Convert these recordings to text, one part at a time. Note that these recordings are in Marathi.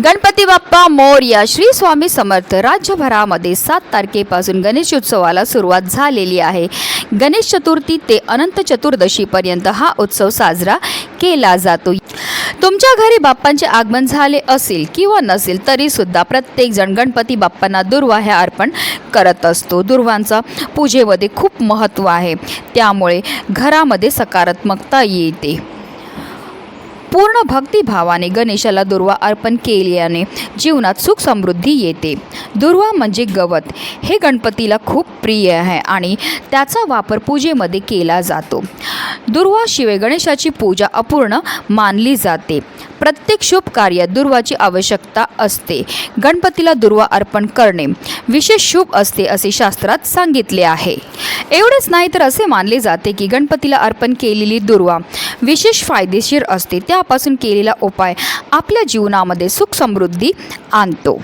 गणपती बाप्पा मोरया श्री स्वामी समर्थ राज्यभरामध्ये सात तारखेपासून गणेश उत्सवाला सुरुवात झालेली आहे. गणेश चतुर्थी ते अनंत चतुर्दशीपर्यंत हा उत्सव साजरा केला जातो. तुमच्या घरी बाप्पांचे आगमन झाले असेल किंवा नसेल तरीसुद्धा प्रत्येकजण गणपती बाप्पांना दुर्वा ह्या अर्पण करत असतो. दुर्वांचा पूजेमध्ये खूप महत्त्व आहे. त्यामुळे घरामध्ये सकारात्मकता येते. पूर्ण भक्तिभावाने गणेशाला दुर्वा अर्पण केल्याने जीवनात सुख समृद्धी येते. दुर्वा म्हणजे गवत. हे गणपतीला खूप प्रिय आहे आणि त्याचा वापर पूजेमध्ये केला जातो. दुर्वाशिवाय गणेशाची पूजा अपूर्ण मानली जाते. प्रत्येक शुभ कार्यात दुर्वाची आवश्यकता असते. गणपतीला दुर्वा अर्पण करणे विशेष शुभ असते असे शास्त्रात सांगितले आहे. एवढेच नाही तर असे मानले जाते की गणपतीला अर्पण केलेली दुर्वा विशेष फायदेशीर असते. त्यापासून केलेला उपाय आपल्या जीवनामध्ये सुख समृद्धी आणतो.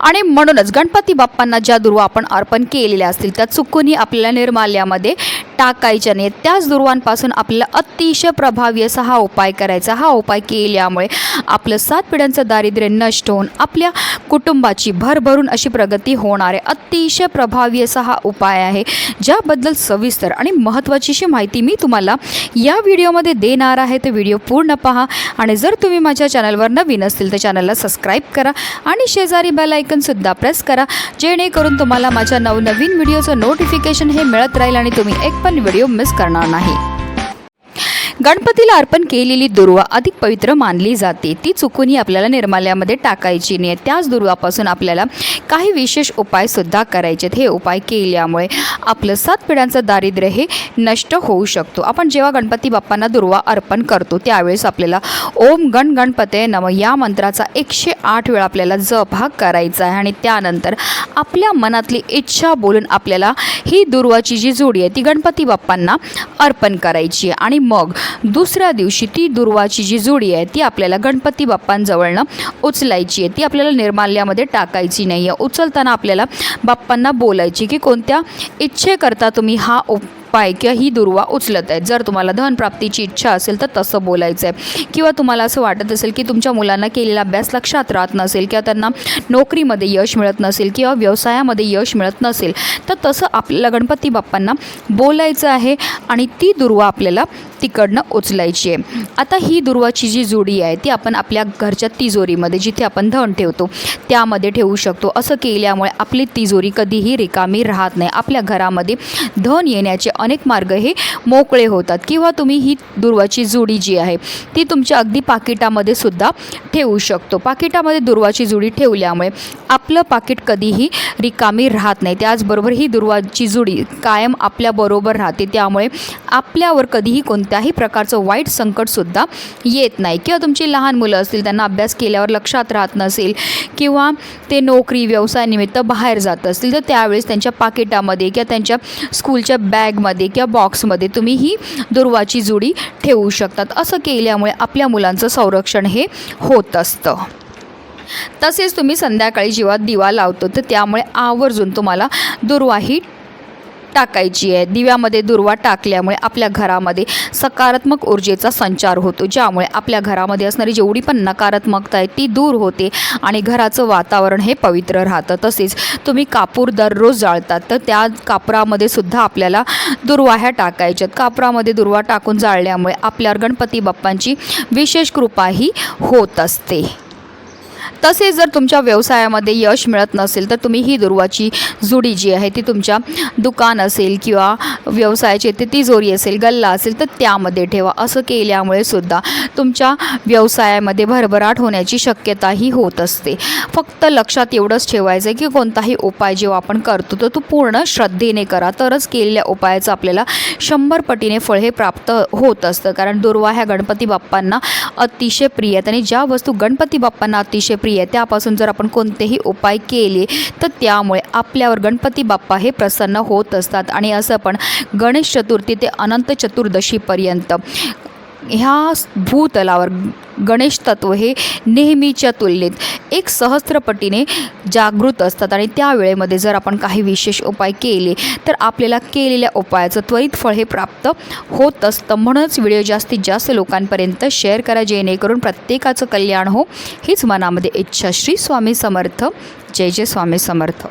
आणि म्हणूनच गणपती बाप्पांना ज्या दुर्वा आपण अर्पण केलेल्या असतील त्या चुकूनही आपल्याला निर्माल्यामध्ये टाकायच्या नाहीत त्याच दुर्वांपासून आपल्याला अतिशय प्रभावी असा हा उपाय करायचा. हा उपाय केल्यामुळे आपलं सात पिढ्यांचं दारिद्र्य नष्ट होऊन आपल्या कुटुंबाची भरभरून अशी प्रगती होणारे अतिशय प्रभावी असा हा उपाय आहे. ज्याबद्दल सविस्तर आणि महत्त्वाचीशी माहिती मी तुम्हाला या व्हिडिओमध्ये देणार आहे. तर व्हिडिओ पूर्ण पहा आणि जर तुम्ही माझ्या चॅनलवर नवीन असतील तर चॅनलला सबस्क्राईब करा आणि शेजारी बेल आयकनसुद्धा प्रेस करा. जेणेकरून तुम्हाला माझ्या नवनवीन व्हिडिओचं नोटिफिकेशन हे मिळत राहील आणि तुम्ही एक पण व्हिडिओ मिस करणार नाही. गणपतीला अर्पण केलेली दुर्वा अधिक पवित्र मानली जाते. ती चुकूनही आपल्याला निर्माल्यामध्ये टाकायची नाही. त्याच दुर्वापासून आपल्याला काही विशेष उपायसुद्धा करायचे आहेत. हे उपाय केल्यामुळे आपलं सात पिढ्यांचं दारिद्र्य हे नष्ट होऊ शकतो. आपण जेव्हा गणपती बाप्पांना दुर्वा अर्पण करतो त्यावेळेस आपल्याला ओम गण गणपते नम या मंत्राचा एकशे आठ वेळा आपल्याला जप हा करायचा आहे आणि त्यानंतर आपल्या मनातली इच्छा बोलून आपल्याला ही दुर्वाची जी जोडी आहे ती गणपती बाप्पांना अर्पण करायची आहे. आणि मग दुसऱ्या दिवशी ती दुर्वाची जी जोडी आहे ती आपल्याला गणपती बाप्पांजवळनं उचलायची आहे. ती आपल्याला निर्माल्यामध्ये टाकायची नाही आहे. उचलताना आपल्याला बाप्पांना बोलायची की कोणत्या इच्छेकरता तुम्ही हा उपाय किंवा ही दुर्वा उचलत आहेत जर तुम्हाला धनप्राप्तीची इच्छा असेल तर तसं बोलायचं आहे किंवा तुम्हाला असं वाटत असेल की तुमच्या मुलांना केलेला अभ्यास लक्षात राहत नसेल किंवा त्यांना नोकरीमध्ये यश मिळत नसेल किंवा व्यवसायामध्ये यश मिळत नसेल तर तसं आपल्याला गणपती बाप्पांना बोलायचं आहे आणि ती दुर्वा आपल्याला तिकडनं उचलायची आहे. आता ही दुर्वाची जी जोडी आहे ती आपण आपल्या घरच्या तिजोरीमध्ये जिथे आपण धन ठेवतो त्यामध्ये ठेवू शकतो. असं केल्यामुळे आपली तिजोरी कधीही रिकामी राहत नाही. आपल्या घरामध्ये धन येण्याचे अनेक मार्ग हे मोकळे होतात. किंवा तुम्ही ही दुर्वाची जोडी जी आहे ती तुमच्या अगदी पाकिटामध्ये सुद्धा ठेवू शकतो. पाकिटामध्ये दुर्वाची जोडी ठेवल्यामुळे आपलं पाकिट कधीही रिकामी राहत नाही. त्याचबरोबर ही दुर्वाची जोडी कायम आपल्याबरोबर राहते. त्यामुळे आपल्यावर कधीही कोणत्याही प्रकारचं वाईट संकटसुद्धा येत नाही. किंवा तुमची लहान मुलं असतील त्यांना अभ्यास केल्यावर लक्षात राहत नसेल किंवा ते नोकरी व्यवसायानिमित्त बाहेर जात असतील तर त्यावेळेस त्यांच्या पाकिटामध्ये किंवा त्यांच्या स्कूलच्या बॅगमध्ये किंवा बॉक्समध्ये तुम्ही ही दुर्वाची जोडी ठेवू शकतात. असं केल्यामुळे आपल्या मुलांचं संरक्षण हे होत असतं. तसेच तुम्ही संध्याकाळी जेव्हा दिवा लावतो तर त्यामुळे आवर्जून तुम्हाला दुर्वाही टाकायची आहे. दिव्यामध्ये दुर्वा टाकल्यामुळे आपल्या घरामध्ये सकारात्मक ऊर्जेचा संचार होतो. ज्यामुळे आपल्या घरामध्ये असणारी जेवढी पण नकारात्मकता आहे ती दूर होते आणि घराचं वातावरण हे पवित्र राहतं. तसेच तुम्ही कापूर दररोज जाळतात. तर त्या कापरामध्ये सुद्धा आपल्याला दुर्वाह्या टाकायच्यात कापरामध्ये दुर्वा टाकून जाळल्यामुळे आपल्यावर गणपती बाप्पांची विशेष कृपाही होत असते. तसेच जर तुमच्या व्यवसायामध्ये यश मिळत नसेल तर तुम्ही ही दुर्वाची जुडी जी आहे ती तुमच्या दुकान असेल किंवा व्यवसायाची ते तिजोरी असेल गल्ला असेल तर त्यामध्ये ठेवा. असं केल्यामुळे सुद्धा तुमच्या व्यवसायामध्ये भरभराट होण्याची शक्यताही होत असते. फक्त लक्षात एवढंच ठेवायचं आहे की कोणताही उपाय जेव्हा आपण करतो तर तो पूर्ण श्रद्धेने करा. तरच केलेल्या उपायाचं आपल्याला शंभर पटीने फळ हे प्राप्त होत असतं. कारण दुर्वा ह्या गणपती बाप्पांना अतिशय प्रिय आहेत आणि ज्या वस्तू गणपती बाप्पांना अतिशय प्रिय आहे. त्यापासून जर आपण कोणतेही उपाय केले तर त्यामुळे आपल्यावर गणपती बाप्पा हे प्रसन्न होत असतात. आणि असं पण गणेश चतुर्थी ते अनंत चतुर्दशीपर्यंत ह्या भूतलावर गणेश तत्व हे नेहमीच्या तुलनेत एक सहस्त्रपटीने जागृत असतात. आणि त्या वेळेमध्ये जर आपण काही विशेष उपाय केले तर आपल्याला केलेल्या उपायाचं त्वरित फळ हे प्राप्त होत असतं. म्हणूनच व्हिडिओ जास्तीत जास्त लोकांपर्यंत शेअर करा जेणेकरून प्रत्येकाचं कल्याण हो. हीच मनामध्ये इच्छा श्री स्वामी समर्थ. जय जय स्वामी समर्थ.